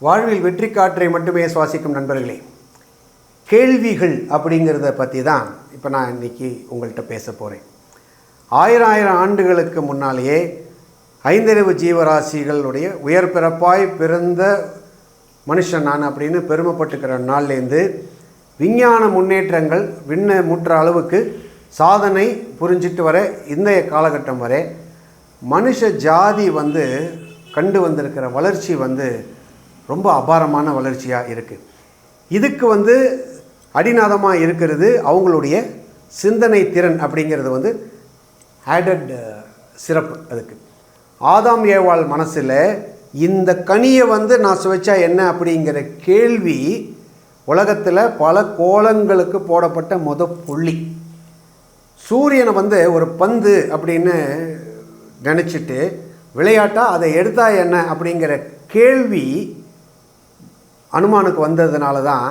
வாழ்வில் வெற்றி காற்றை மட்டுமே சுவாசிக்கும் நண்பர்களே கேள்விகள் அப்படிங்கிறத பற்றி தான் இப்போ நான் இன்னைக்கு உங்கள்கிட்ட பேச போகிறேன் ஆயிரம் ஆயிரம் ஆண்டுகளுக்கு முன்னாலேயே ஐந்தறிவு ஜீவராசிகளுடைய உயர் பிறப்பாய் பிறந்த மனுஷன் நான் அப்படின்னு பெருமைப்பட்டுக்கிற நாள்லேருந்து விஞ்ஞான முன்னேற்றங்கள் விண்ண முற்ற அளவுக்கு சாதனை புரிஞ்சிட்டு வர இன்றைய காலகட்டம் வரை மனுஷ ஜாதி வந்து கண்டு வந்திருக்கிற வளர்ச்சி வந்து ரொம்ப அபாரமான வளர்ச்சியாக இருக்குது இதுக்கு வந்து அடிநாதமாக இருக்கிறது அவங்களுடைய சிந்தனை திறன் அப்படிங்கிறது வந்து ஆடட் சிறப்பு அதுக்கு. ஆதாம் ஏவாள் மனசில் இந்த கனியை வந்து நான் சுவைச்சா என்ன அப்படிங்கிற கேள்வி உலகத்தில் பல கோலங்களுக்கு போடப்பட்ட மொத புள்ளி. சூரியனை வந்து ஒரு பந்து அப்படின்னு நினச்சிட்டு விளையாட்டாக அதை எடுத்தா என்ன அப்படிங்கிற கேள்வி அனுமானுக்கு வந்ததுனால தான்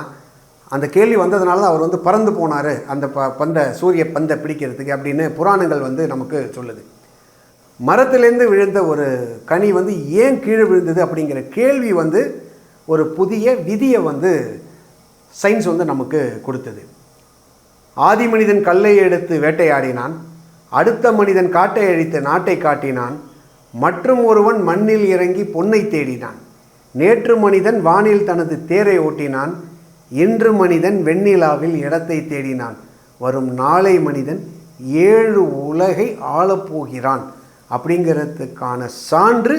அந்த கேள்வி வந்ததுனால தான் அவர் வந்து பறந்து போனார் அந்த ப பந்தை சூரிய பந்தை பிடிக்கிறதுக்கு அப்படின்னு புராணங்கள் வந்து நமக்கு சொல்லுது. மரத்திலேருந்து விழுந்த ஒரு கனி வந்து ஏன் கீழே விழுந்தது அப்படிங்கிற கேள்வி வந்து ஒரு புதிய விதியை வந்து சயின்ஸ் வந்து நமக்கு கொடுத்தது. ஆதி மனிதன் கல்லை எடுத்து வேட்டையாடினான் அடுத்த மனிதன் காட்டை அழித்து நாட்டை காட்டினான் மற்றும் ஒருவன் மண்ணில் இறங்கி பொன்னை தேடினான். நேற்று மனிதன் வானில் தனது தேரை ஓட்டினான். இன்று மனிதன் வெண்ணிலாவில் இடத்தை தேடினான். வரும் நாளை மனிதன் ஏழு உலகை ஆளப்போகிறான். அப்படிங்கிறதுக்கான சான்று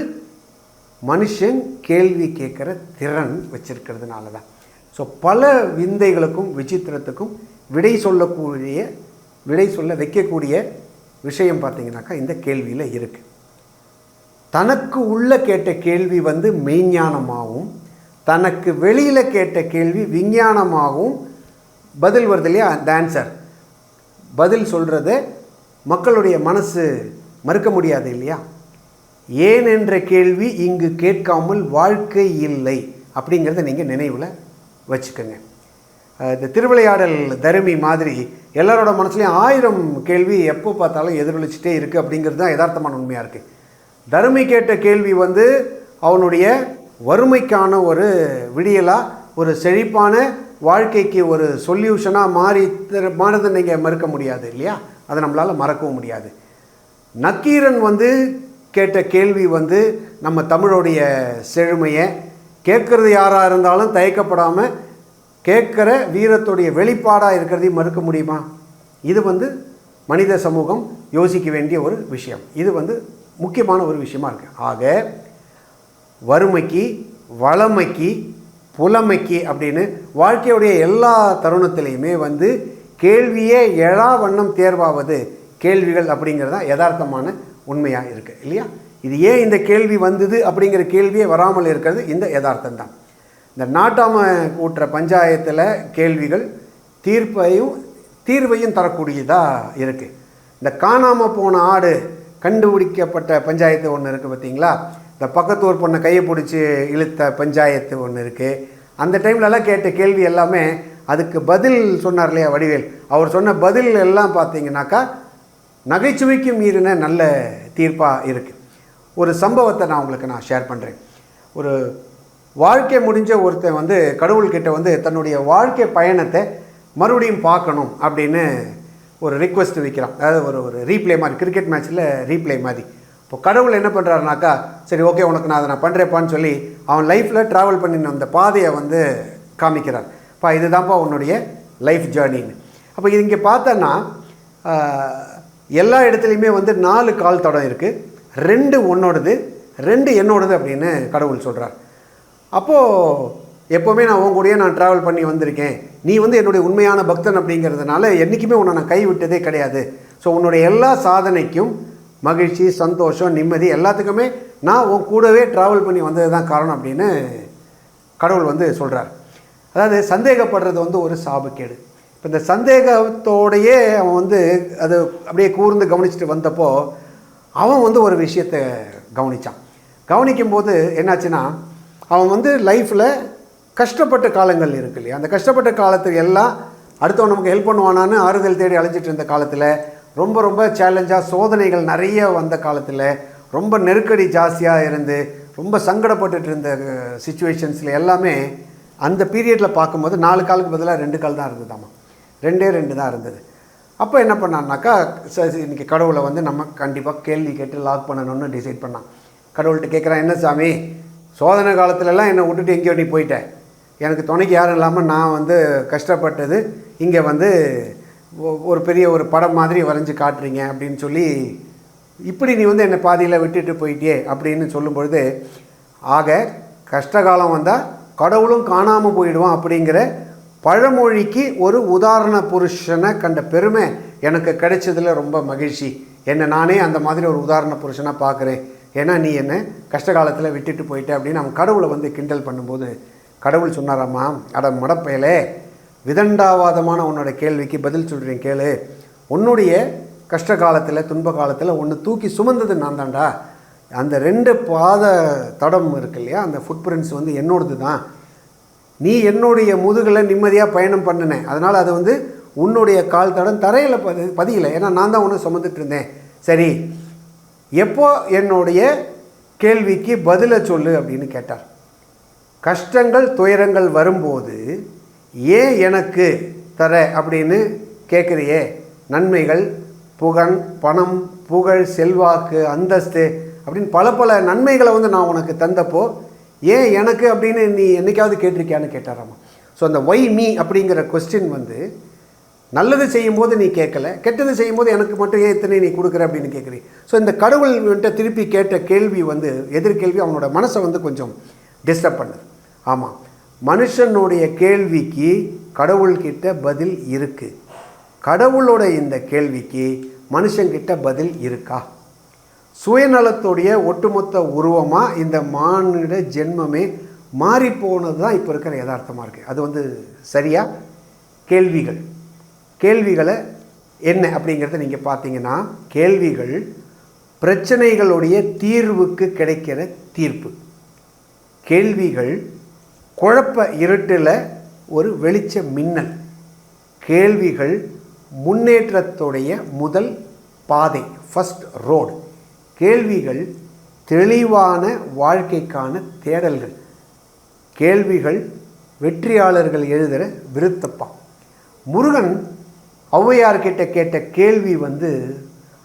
மனுஷன் கேள்வி கேட்குற திறன் வச்சிருக்கிறதுனால தான் ஸோ பல விந்தைகளுக்கும் விசித்திரத்துக்கும் விடை சொல்லக்கூடிய விடை சொல்ல வைக்கக்கூடிய விஷயம் பார்த்தீங்கன்னாக்கா இந்த கேள்வியில் இருக்குது தனக்கு உள்ளே கேட்ட கேள்வி வந்து மெய்ஞானமாகவும் தனக்கு வெளியில் கேட்ட கேள்வி விஞ்ஞானமாகவும் பதில் வருது இல்லையா? அந்த ஆன்சர் பதில் சொல்கிறத மக்களுடைய மனசு மறுக்க முடியாது இல்லையா? ஏன் என்ற கேள்வி இங்கு கேட்காமல் வாழ்க்கை இல்லை அப்படிங்கிறத நீங்கள் நினைவில் வச்சுக்கோங்க. இந்த திருவிளையாடல் தருமி மாதிரி எல்லாரோட மனசுலேயும் ஆயிரம் கேள்வி எப்போ பார்த்தாலும் எதிரொலிச்சிட்டே இருக்குது அப்படிங்கிறது தான் யதார்த்தமான உண்மையாக இருக்குது தருமி கேட்ட கேள்வி வந்து அவனுடைய வறுமைக்கான ஒரு விடியலாக ஒரு செழிப்பான வாழ்க்கைக்கு ஒரு சொல்யூஷனாக மாறி தர- நீங்கள் மறுக்க முடியாது இல்லையா? அதை நம்மளால் மறக்கவும் முடியாது. நக்கீரன் வந்து கேட்ட கேள்வி வந்து நம்ம தமிழுடைய செழுமையை கேட்குறது யாராக இருந்தாலும் தயக்கப்படாமல் கேட்குற வீரத்துடைய வெளிப்பாடாக இருக்கிறதையும் மறுக்க முடியுமா? இது வந்து மனித சமூகம் யோசிக்க வேண்டிய ஒரு விஷயம். இது வந்து முக்கியமான ஒரு விஷயமா இருக்குது ஆக வறுமைக்கு வளமைக்கு புலமைக்கு அப்படின்னு வாழ்க்கையுடைய எல்லா தருணத்திலையுமே வந்து கேள்வியே எழா வண்ணம் தேர்வாவது கேள்விகள் அப்படிங்கிறது தான் யதார்த்தமான உண்மையாக இருக்குது இல்லையா? இது ஏன் இந்த கேள்வி வந்தது அப்படிங்கிற கேள்வியே வராமல் இருக்கிறது இந்த யதார்த்தம் தான். இந்த நாட்டாம கூட்டுற பஞ்சாயத்தில் கேள்விகள் தீர்ப்பையும் தீர்வையும் தரக்கூடியதாக இருக்குது இந்த காணாமல் போன ஆடு கண்டுபிடிக்கப்பட்ட பஞ்சாயத்து ஒன்று இருக்குது பார்த்தீங்களா இந்த பக்கத்தூர் பொண்ணை கையை பிடிச்சி இழுத்த பஞ்சாயத்து ஒன்று இருக்குது அந்த டைம்லலாம் கேட்ட கேள்வி எல்லாமே அதுக்கு பதில் சொன்னார் இல்லையா வடிவேல்? அவர் சொன்ன பதில் எல்லாம் பார்த்தீங்கன்னாக்கா நகைச்சுவைக்கு மீறின நல்ல தீர்ப்பாக இருக்குது ஒரு சம்பவத்தை நான் உங்களுக்கு நான் ஷேர் பண்ணுறேன் ஒரு வாழ்க்கை முடிஞ்ச ஒருத்தன் வந்து கடவுள்கிட்ட வந்து தன்னுடைய வாழ்க்கை பயணத்தை மறுபடியும் பார்க்கணும் அப்படின்னு ஒரு ரிக்வெஸ்ட் வைக்கிறான். அதாவது ஒரு ஒரு ரீப்ளே மாதிரி கிரிக்கெட் மேட்ச்சில் ரீப்ளே மாதிரி. இப்போ கடவுள் என்ன பண்ணுறாருனாக்கா சரி ஓகே உனக்கு நான் அதை நான் பண்ணுறேப்பான்னு சொல்லி அவன் லைஃப்பில் ட்ராவல் பண்ணின அந்த பாதையை வந்து காமிக்கிறார். இப்போ இதுதான்ப்பா உன்னுடைய லைஃப் ஜேர்னின்னு அப்போ இது இங்கே பார்த்தோன்னா எல்லா இடத்துலையுமே வந்து நாலு கால் தடம் இருக்குது ரெண்டு உன்னோடது ரெண்டு என்னோடது அப்படின்னு கடவுள் சொல்கிறார் அப்போது எப்போவுமே நான் உன் கூடயே நான் ட்ராவல் பண்ணி வந்திருக்கேன். நீ வந்து என்னுடைய உண்மையான பக்தன் அப்படிங்கிறதுனால என்றைக்குமே உன்னை நான் கைவிட்டதே கிடையாது. ஸோ உன்னுடைய எல்லா சாதனைக்கும் மகிழ்ச்சி சந்தோஷம் நிம்மதி எல்லாத்துக்குமே நான் உன் கூடவே ட்ராவல் பண்ணி வந்தது தான் காரணம் அப்படின்னு கடவுள் வந்து சொல்கிறார் அதாவது சந்தேகப்படுறது வந்து ஒரு சாபக்கேடு. இப்போ இந்த சந்தேகத்தோடையே அவன் வந்து அது அப்படியே கூர்ந்து கவனிச்சுட்டு வந்தப்போ அவன் வந்து ஒரு விஷயத்தை கவனிச்சான். கவனிக்கும்போது என்னாச்சுன்னா அவன் வந்து லைஃப்பில் கஷ்டப்பட்ட காலங்கள் இருக்கு இல்லையா? அந்த கஷ்டப்பட்ட காலத்துக்கு எல்லாம் அடுத்தவன் நமக்கு ஹெல்ப் பண்ணுவானான்னு ஆறுதல் தேடி அலைஞ்சிட்டு இருந்த காலத்தில் ரொம்ப ரொம்ப சேலஞ்சாக சோதனைகள் நிறைய வந்த காலத்தில் ரொம்ப நெருக்கடி ஜாஸ்தியாக இருந்து ரொம்ப சங்கடப்பட்டுட்டு இருந்த சுச்சுவேஷன்ஸில் எல்லாமே அந்த பீரியடில் பார்க்கும்போது நாலு காலுக்கு பதிலாக ரெண்டு கால் தான் இருந்ததாம்மா ரெண்டே ரெண்டு தான் இருந்தது. அப்போ என்ன பண்ணான்னாக்கா சரி இன்றைக்கி கடவுளை வந்து நம்ம கண்டிப்பாக கேள்வி கேட்டு லாக் பண்ணணும்னு டிசைட் பண்ணான். கடவுள்கிட்ட கேட்குறான் என்ன சாமி சோதனை காலத்துலலாம் என்னை விட்டுட்டு எங்கேயோ நீ போயிட்டேன் எனக்கு துணைக்கு யாரும் இல்லாமல் நான் வந்து கஷ்டப்பட்டது இங்கே வந்து ஒ- ஒரு பெரிய ஒரு படம் மாதிரி வரைஞ்சி காட்டுறீங்க அப்படின்னு சொல்லி இப்படி நீ வந்து என்னை பாதியில் விட்டுட்டு போயிட்டே அப்படின்னு சொல்லும் பொழுது ஆக கஷ்டகாலம் வந்தால் கடவுளும் காணாமல் போயிடுவான் அப்படிங்கிற பழமொழிக்கு ஒரு உதாரண புருஷனை கண்ட பெருமை எனக்கு கிடைச்சதில் ரொம்ப மகிழ்ச்சி. என்னை நானே அந்த மாதிரி ஒரு உதாரண புருஷனாக பார்க்குறேன் ஏன்னா நீ என்னை கஷ்ட காலத்தில் விட்டுட்டு போயிட்ட அப்படின்னு அவன் கடவுளை வந்து கிண்டல் பண்ணும்போது கடவுள் சொன்னாராம்மா அட மடப்பயலே விதண்டாவாதமான உன்னோட கேள்விக்கு பதில் சொல்கிறேன் கேளு. உன்னுடைய கஷ்ட காலத்தில் துன்ப காலத்தில் ஒன்று தூக்கி சுமந்தது நான் தான்டா அந்த ரெண்டு பாத தடம் இருக்கு இல்லையா அந்த ஃபுட் பிரிண்ட்ஸ் வந்து என்னோடது தான் நீ என்னுடைய முதுகில் நிம்மதியாக பயணம் பண்ணினேன் அதனால் அது வந்து உன்னுடைய கால் தடம் தரையில் பதி பதியலை. ஏன்னா நான் தான் ஒன்று சுமந்துட்டு இருந்தேன். சரி எப்போ என்னுடைய கேள்விக்கு பதிலை சொல்லு அப்படின்னு கேட்டார். கஷ்டங்கள் துயரங்கள் வரும்போது ஏன் எனக்கு தர அப்படின்னு கேட்குறியே நன்மைகள் புகழ் பணம் புகழ் செல்வாக்கு அந்தஸ்து அப்படின்னு பல பல நன்மைகளை வந்து நான் உனக்கு தந்தப்போ ஏன் எனக்கு அப்படின்னு நீ என்றைக்காவது கேட்டிருக்கியான்னு கேட்டாராமா? ஸோ அந்த ஒய் மீ அப்படிங்கிற கொஸ்டின் வந்து நல்லது செய்யும்போது நீ கேட்கல கெட்டது செய்யும்போது எனக்கு மட்டும் ஏன் இத்தனை நீ கொடுக்குற அப்படின்னு கேட்குறீ ஸோ இந்த கடவுள் வந்துட்டு திருப்பி கேட்ட கேள்வி வந்து எதிர்கேள்வி அவனோட மனசை வந்து கொஞ்சம் டிஸ்டர்ப் பண்ணுது. ஆமாம் மனுஷனுடைய கேள்விக்கு கடவுள்கிட்ட பதில் இருக்குது கடவுளோட இந்த கேள்விக்கு மனுஷங்கிட்ட பதில் இருக்கா? சுயநலத்துடைய ஒட்டுமொத்த உருவமாக இந்த மானிட ஜென்மமே மாறிப்போனது தான் இப்போ இருக்கிற யதார்த்தமாக இருக்குது அது வந்து சரியா? கேள்விகள். கேள்விகளை என்ன அப்படிங்கிறத நீங்கள் பார்த்தீங்கன்னா கேள்விகள் பிரச்சனைகளுடைய தீர்வுக்கு கிடைக்கிற தீர்ப்பு. கேள்விகள் குழப்ப இருட்டில் ஒரு வெளிச்ச மின்னல். கேள்விகள் முன்னேற்றத்துடைய முதல் பாதை ஃபஸ்ட் ரோடு கேள்விகள் தெளிவான வாழ்க்கைக்கான தேடல்கள். கேள்விகள் வெற்றியாளர்கள் எழுதுகிற விருத்தப்பா. முருகன் ஔவையார்கிட்ட கேட்ட கேள்வி வந்து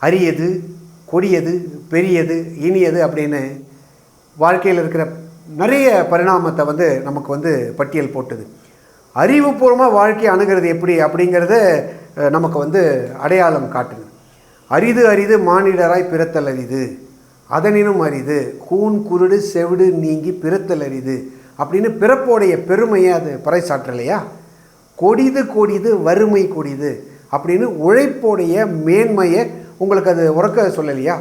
அரியது கொடியது பெரியது இனியது அப்படின்னு வாழ்க்கையில் இருக்கிற நிறைய பரிணாமத்தை வந்து நமக்கு வந்து பட்டியல் போட்டுது. அறிவுபூர்வமாக வாழ்க்கையை அணுகிறது எப்படி அப்படிங்கிறத நமக்கு வந்து அடையாளம் காட்டுது. அரிது அரிது மானிடராய் பிறத்தல் அரிது. அதனினும் அரிது. கூன் குருடு செவிடு நீங்கி பிறத்தல் அரிது. அப்படின்னு பிறப்போடைய பெருமையை அது பறைசாற்றலையா கொடிது கொடிது வறுமை கொடிது அப்படின்னு உழைப்போடைய மேன்மையை உங்களுக்கு அது உறக்க சொல்லலையா?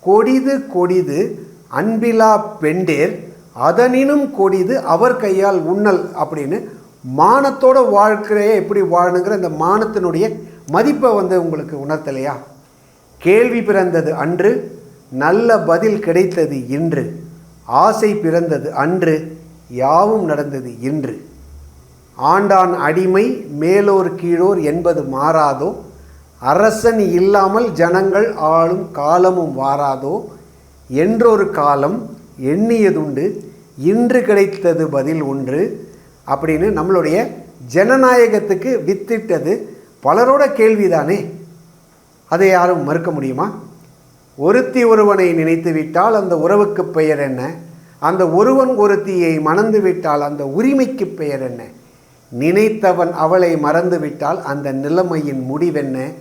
கொடிது கொடிது அன்பிலா பெண்டேர் அதனினும் கொடிது அவர் கையால் உண்ணல் அப்படின்னு மானத்தோட வாழ்க்கையை எப்படி வாழணுங்கிற இந்த மானத்தினுடைய மதிப்பை வந்து உங்களுக்கு உணர்த்தலையா? கேள்வி பிறந்தது அன்று நல்ல பதில் கிடைத்தது இன்று. ஆசை பிறந்தது அன்று யாவும் நடந்தது இன்று. ஆண்டான் அடிமை மேலோர் கீழோர் என்பது மாறாதோ? அரசன் இல்லாமல் ஜனங்கள் ஆளும் காலமும் வாராதோ? என்றொரு காலம் எண்ணியதுண்டு இன்று கிடைத்தது பதில் ஒன்று அப்படின்னு நம்மளுடைய ஜனநாயகத்துக்கு வித்திட்டது பலரோட கேள்விதானே. அதை யாரும் மறுக்க முடியுமா? ஒருத்தி ஒருவனை நினைத்து விட்டால் அந்த உறவுக்கு பெயர் என்ன? அந்த ஒருவன் ஒருத்தியை மணந்து விட்டால் அந்த உரிமைக்கு பெயர் என்ன? நினைத்தவன் அவளை மறந்து விட்டால் அந்த நிலைமையின் முடிவென்ன?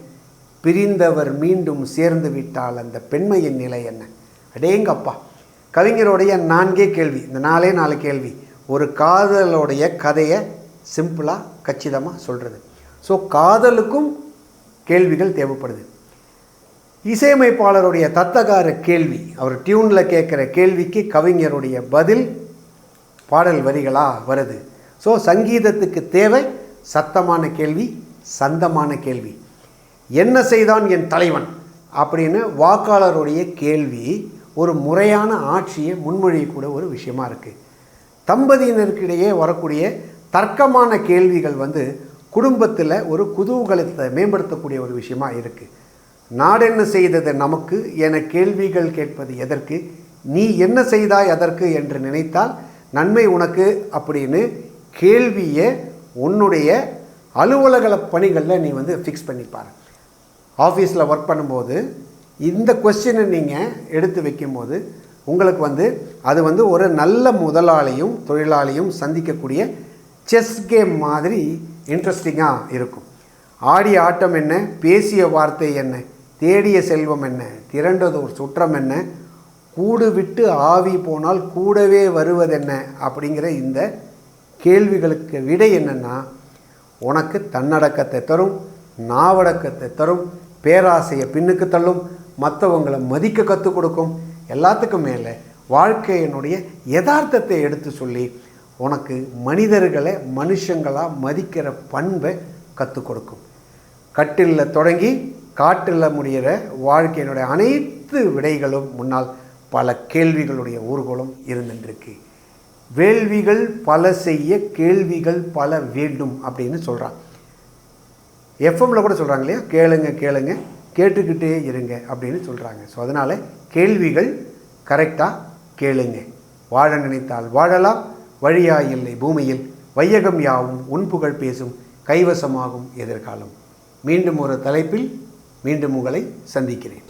பிரிந்தவர் மீண்டும் சேர்ந்து விட்டால் அந்த பெண்மையின் நிலை என்ன? அடேங்கப்பா! கவிஞருடைய நான்கே கேள்வி இந்த நாலே நாலு கேள்வி. ஒரு காதலோடைய கதையை சிம்பிளாக கச்சிதமாக சொல்கிறது ஸோ காதலுக்கும் கேள்விகள் தேவைப்படுது. இசையமைப்பாளருடைய தத்தகார கேள்வி அவர் டியூனில் கேட்குற கேள்விக்கு கவிஞருடைய பதில் பாடல் வரிகளாக வருது. ஸோ சங்கீதத்துக்கு தேவை சத்தமான கேள்வி சந்தமான கேள்வி. என்ன செய்தான் என் தலைவன்? அப்படின்னு வாக்காளருடைய கேள்வி ஒரு முறையான ஆட்சியை முன்மொழியக்கூட ஒரு விஷயமா இருக்குது தம்பதியினருக்கிடையே வரக்கூடிய தர்க்கமான கேள்விகள் வந்து குடும்பத்தில் ஒரு குதூகலத்தை மேம்படுத்தக்கூடிய ஒரு விஷயமா இருக்குது நாடென்ன செய்தது நமக்கு என கேள்விகள் கேட்பது எதற்கு? நீ என்ன செய்தாய் அதற்கு என்று நினைத்தால் நன்மை உனக்கு அப்படின்னு கேள்வியை உன்னுடைய அலுவலக பணிகளில் நீ வந்து ஃபிக்ஸ் பண்ணிப்பார். ஆஃபீஸில் ஒர்க் பண்ணும்போது இந்த கொஸ்டினை நீங்கள் எடுத்து வைக்கும்போது உங்களுக்கு வந்து அது வந்து ஒரு நல்ல முதலாளியும் தொழிலாளியும் சந்திக்கக்கூடிய செஸ் கேம் மாதிரி இன்ட்ரெஸ்டிங்காக இருக்கும். ஆடிய ஆட்டம் என்ன? பேசிய வார்த்தை என்ன? தேடிய செல்வம் என்ன? திரண்டதோர் சுற்றம் என்ன? கூடு விட்டு ஆவி போனால் கூடவே வருவதென்ன அப்படிங்கிற இந்த கேள்விகளுக்கு விடை என்னென்னா உனக்கு தன்னடக்கத்தை தரும் நாவடக்கத்தை தரும் பேராசையை பின்னுக்கு தள்ளும் மற்றவங்களை மதிக்க கற்றுக் கொடுக்கும். எல்லாத்துக்கும் மேலே வாழ்க்கையினுடைய யதார்த்தத்தை எடுத்து சொல்லி உனக்கு மனிதர்களை மனுஷங்களாக மதிக்கிற பண்பை கற்றுக் கொடுக்கும். கட்டிலில் தொடங்கி காட்டில் முடிகிற வாழ்க்கையினுடைய அனைத்து விடைகளும் முன்னால் பல கேள்விகளுடைய ஊர்களும் இருந்துருக்கு வேள்விகள் பல செய்ய கேள்விகள் பல வேண்டும் அப்படின்னு சொல்கிறான் எஃப்எம்மில் கூட சொல்கிறாங்க இல்லையா? கேளுங்க கேளுங்க. கேட்டுக்கிட்டே இருங்க அப்படின்னு சொல்கிறாங்க ஸோ அதனால் கேள்விகள் கரெக்டாக கேளுங்க. வாழ நினைத்தால் வாழலாம் வழியா இல்லை பூமியில். வையகம் யாவும் உன்புகழ் பேசும் கைவசமாகும் எதிர்காலம். மீண்டும் ஒரு தலைப்பில் மீண்டும் உங்களை சந்திக்கிறேன்.